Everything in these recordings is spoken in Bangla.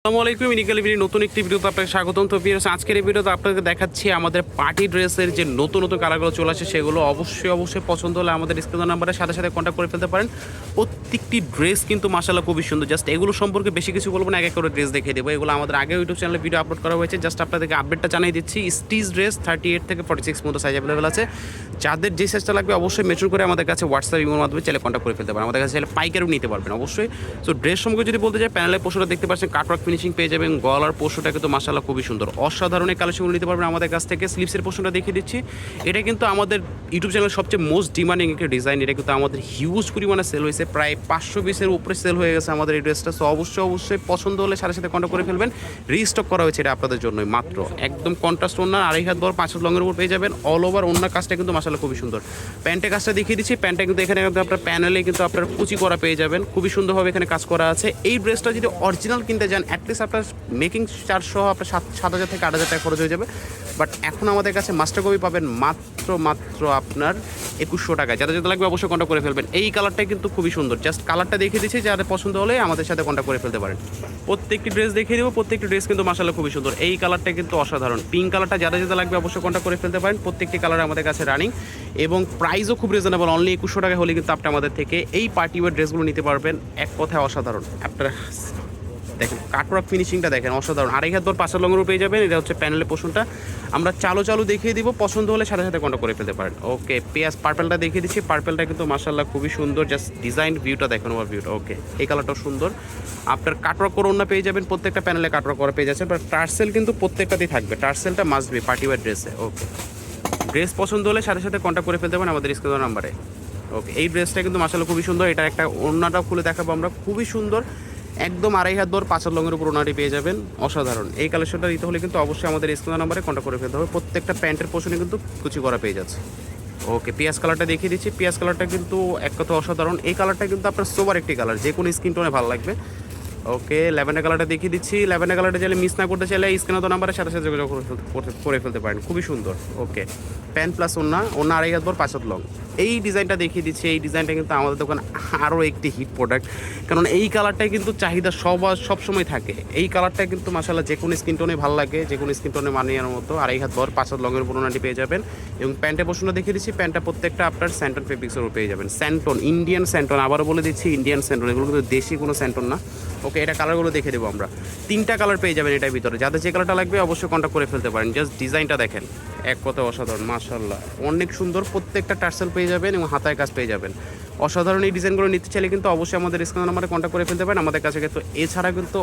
আসসালামু আলাইকুম ভিডিও নতুন একটি ভিডিওতে আপনাকে স্বাগতম। তো ভিউয়ার্স আজকের এই ভিডিওতে আপনাকে দেখাচ্ছি আমাদের পার্টি ড্রেসের যে নতুন নতুন কালারগুলো চলে আসে, সেগুলো অবশ্যই অবশ্যই পছন্দ হলে আমাদের স্ক্রিন নাম্বারের সাথে সাথে কন্ট্যাক্ট করে ফেলতে পারেন। প্রত্যেকটি ড্রেস কিন্তু মাসাল্লাহ খুবই সুন্দর। জাস্ট এগুলো সম্পর্কে বেশি কিছু বলব না, এক করে ড্রেস দেখিয়ে দেবো। এগুলো আমাদের আগে ইউটিউব চ্যানেলে ভিডিও আপলোড করা হয়েছে। জাস্ট আপনাদেরকে আপডেটটা জানিয়ে দিচ্ছি স্টিচ ড্রেস থার্টি এইট থেকে ফর্টি সিক্স মতো সাইজ অ্যাভেলেবেল আছে। যাদের যে সাইজটা লাগবে, অবশ্যই মেচুর করে আমাদের কাছে হোয়াটসঅ্যাপ ইমোর মাধ্যমে চাইলে কন্ট্যাক্ট করে ফেলতে পারেন। আমাদের কাছে চাইলে পাইকারও নিতে পারবেন, অবশ্যই। সো ড্রেস সম্পর্কে যদি বলতে চাই প্যানেলের পোশোটা দেখতে পাচ্ছেন কাটওয়ার্ক ফিনিশিং পেয়ে যাবেন। গলার পোশোটা কিন্তু মাসাল্লাহ খুবই সুন্দর। অসাধারণ কালেকশনগুলো নিতে পারবেন আমাদের কাছ থেকে। স্লিপসের পোশনটা দেখিয়ে দিচ্ছি। এটা কিন্তু আমাদের ইউটিউব চ্যানেলের সবচেয়ে মোস্ট ডিমান্ডিং একটা ডিজাইন এটা কিন্তু আমাদের হিউজ পরিমাণে সেল হয়েছে। প্রায় পাঁচশো পিসের উপরে সেল হয়ে গেছে আমাদের এই ড্রেসটা সো অবশ্যই অবশ্যই পছন্দ হলে সাথে সাথে কন্ট্যাক্ট করে ফেলবেন। রিস্টক করা হয়েছে এটা আপনাদের জন্যই মাত্র। একদম কন্ট্রাস্ট ওনার আড়াই হাত বড়, পাঁচ হাত লঙের উপর পেয়ে যাবেন। অল ওভার ওনার কাজটা কিন্তু মাসাল্লাহ খুবই সুন্দর। প্যান্টের কাজটা দেখিয়ে দিচ্ছি। প্যান্টটা কিন্তু এখানে কিন্তু আপনার প্যানেলে কিন্তু আপনার কুচি করা পেয়ে যাবেন। খুবই সুন্দরভাবে এখানে কাজ করা আছে। এই ড্রেসটা যদি অরিজিনাল কিনতে যান অ্যাটলিস্ট আপনার মেকিং চারশো আপনার সাত সাত হাজার থেকে আট হাজার টাকা খরচ হয়ে যাবে। বাট এখন আমাদের কাছে মাস্টার কপি পাবেন মাত্র মাত্র আপনার একুশশো টাকায়। যাদের যাদের লাগবে অবশ্যই কন্ট্যাক্ট করে ফেলবেন। এই কালারটাই কিন্তু খুবই সুন্দর। জাস্ট কালারটা দেখিয়ে দিচ্ছি, যাদের পছন্দ হলে আমাদের সাথে কন্ট্যাক্ট করে ফেলতে পারেন। প্রত্যেকটি ড্রেস দেখিয়ে দেবো, প্রত্যেকটি ড্রেস কিন্তু মাসাল্লাহ খুবই সুন্দর। এই কালারটা কিন্তু অসাধারণ। পিঙ্ক কালারটা যাদের যাদের লাগবে অবশ্যই কন্ট্যাক্ট করে ফেলতে পারেন। প্রত্যেকটি কালার আমাদের কাছে রানিং এবং প্রাইসও খুব রিজনেবল অনলি একুশশো টাকা হলে কিন্তু আপনি আমাদের থেকে এই পার্টি ওয়ার ড্রেসগুলো নিতে পারবেন। এক কথায় অসাধারণ। আপনারা দেখেন, কাটওয়ার্ক ফিনিশিংটা দেখেন, অসাধারণ। আড়াই হাত দর পাঁচের লঙ্গেরও পেয়ে যাবেন, এটা হচ্ছে প্যানেলের পোষণটা। আমরা চালু চালু দেখিয়ে দিব, পছন্দ হলে সাথে সাথে কন্ট্যাক্ট করে ফেলতে পারেন। ওকে পেঁয়াজ পার্পেলটা দেখিয়ে দিচ্ছি পার্পেলটা কিন্তু মাসাল্লাহ খুবই সুন্দর জাস্ট ডিজাইন ভিউটা দেখেন আমার ভিউটা ওকে এই কালারটাও সুন্দর। আপনার কাটওয়ার্ক করে অন্য পেয়ে যাবেন, প্রত্যেকটা প্যানেলে কাটওয়ার্ক করা পেয়ে যাচ্ছেন বাট টার্সেল কিন্তু প্রত্যেকটাতেই থাকবে। টার্সেলটা মাস্ট বি পার্টি ওয়ার ড্রেসে ওকে ড্রেস পছন্দ হলে সাথে সাথে কন্ট্যাক্ট করে ফেলতে পারেন আমাদের স্ক্রিন নাম্বারে ওকে এই ড্রেসটা কিন্তু মাসাল্লাহ খুবই সুন্দর এটা একটা ওড়নাটাও খুলে দেখাবো আমরা, খুবই সুন্দর। একদম আড়াই হাত দর পাঁচার লঙের উপর ওনাটি পেয়ে যাবেন। অসাধারণ। এই কালেকশনটা নিতে হলে কিন্তু অবশ্যই আমাদের স্ক্রিন নাম্বারে কন্ট্যাক্ট করে ফেলতে হবে। প্রত্যেকটা প্যান্টের পোষণে কিন্তু কুচি করা পেয়ে যাচ্ছে। ওকে পিঁয়াজ কালারটা দেখিয়ে দিচ্ছি। পিঁয়াজ কালারটা কিন্তু এক কথা অসাধারণ। এই কালারটা কিন্তু আপনার সোবার একটি কালার যে কোনো স্কিন টোনে ভালো লাগবে। ওকে ল্যাভেন্ডার কালারটা দেখিয়ে দিচ্ছি। ল্যাভেন্ডার কালারটা চাইলে মিস না করতে চাইলে স্ক্রিনে তো নাম্বারের সাথে সাথে যোগাযোগ করে ফেলতে পারেন। খুবই সুন্দর। ওকে প্যান প্লাস ওনা ওনা আড়াই হাত বর পাঁচ হাত লং। এই ডিজাইনটা দেখিয়ে দিচ্ছি, এই ডিজাইনটা কিন্তু আমাদের দোকানে আরও একটি হিট প্রোডাক্ট কারণ এই কালারটাই কিন্তু চাহিদা সব সবসময় থাকে। এই কালারটা কিন্তু মাসাল্লাহ যে কোনো স্কিন টোনে ভালো লাগে যে কোনো স্কিন টোনে মানিয়ে মতো আড়াই হাত বর পাঁচ হাত লঙের পুরোনাটি পেয়ে যাবেন। এবং প্যান্টের পোষণটা দেখিয়ে দিচ্ছি, প্যান্টটা প্রত্যেকটা আপনার স্যান্টন ফেব্রিক্সের উপর পেয়ে যাবেন। স্যান্টন ইন্ডিয়ান স্যান্টন আবারও বলে দিচ্ছি ইন্ডিয়ান স্যান্টন এগুলো কিন্তু দেশি কোনো স্যান্টন না। ওকে এটা কালারগুলো দেখে দেবো আমরা। তিনটা কালার পেয়ে যাবেন এটার ভিতরে। যাদের যে কালারটা লাগবে, অবশ্যই কন্ট্যাক্ট করে ফেলতে পারেন। জাস্ট ডিজাইনটা দেখেন। এক কথা অসাধারণ মাশাল্লাহ অনেক সুন্দর, প্রত্যেকটা টার্সেল পেয়ে যাবেন এবং হাতায় কাজ পেয়ে যাবেন। অসাধারণ এই ডিজাইনগুলো নিতে চাইলে কিন্তু অবশ্যই আমাদের স্ক্রিন নাম্বারে কন্ট্যাক্ট করে ফেলতে পারেন। আমাদের কাছে কিন্তু, এছাড়া কিন্তু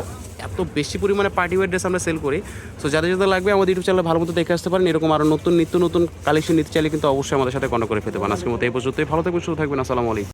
এত বেশি পরিমাণে পার্টি ওয়ার ড্রেস আমরা সেল করি। সো যাদের যাদের লাগবে আমাদের ইউটিউব চ্যানেলে ভালো মতো দেখে আসতে পারেন। এরকম আরও নতুন, নিত্য নতুন কালেকশন নিতে চাইলে কিন্তু অবশ্যই আমাদের সাথে কন্ট্যাক্ট করে ফেলতে পারেন। আজকের মতো এই পর্যন্তই। ভালো থাকবেন, সুস্থ থাকবেন। আসসালামু আলাইকুম।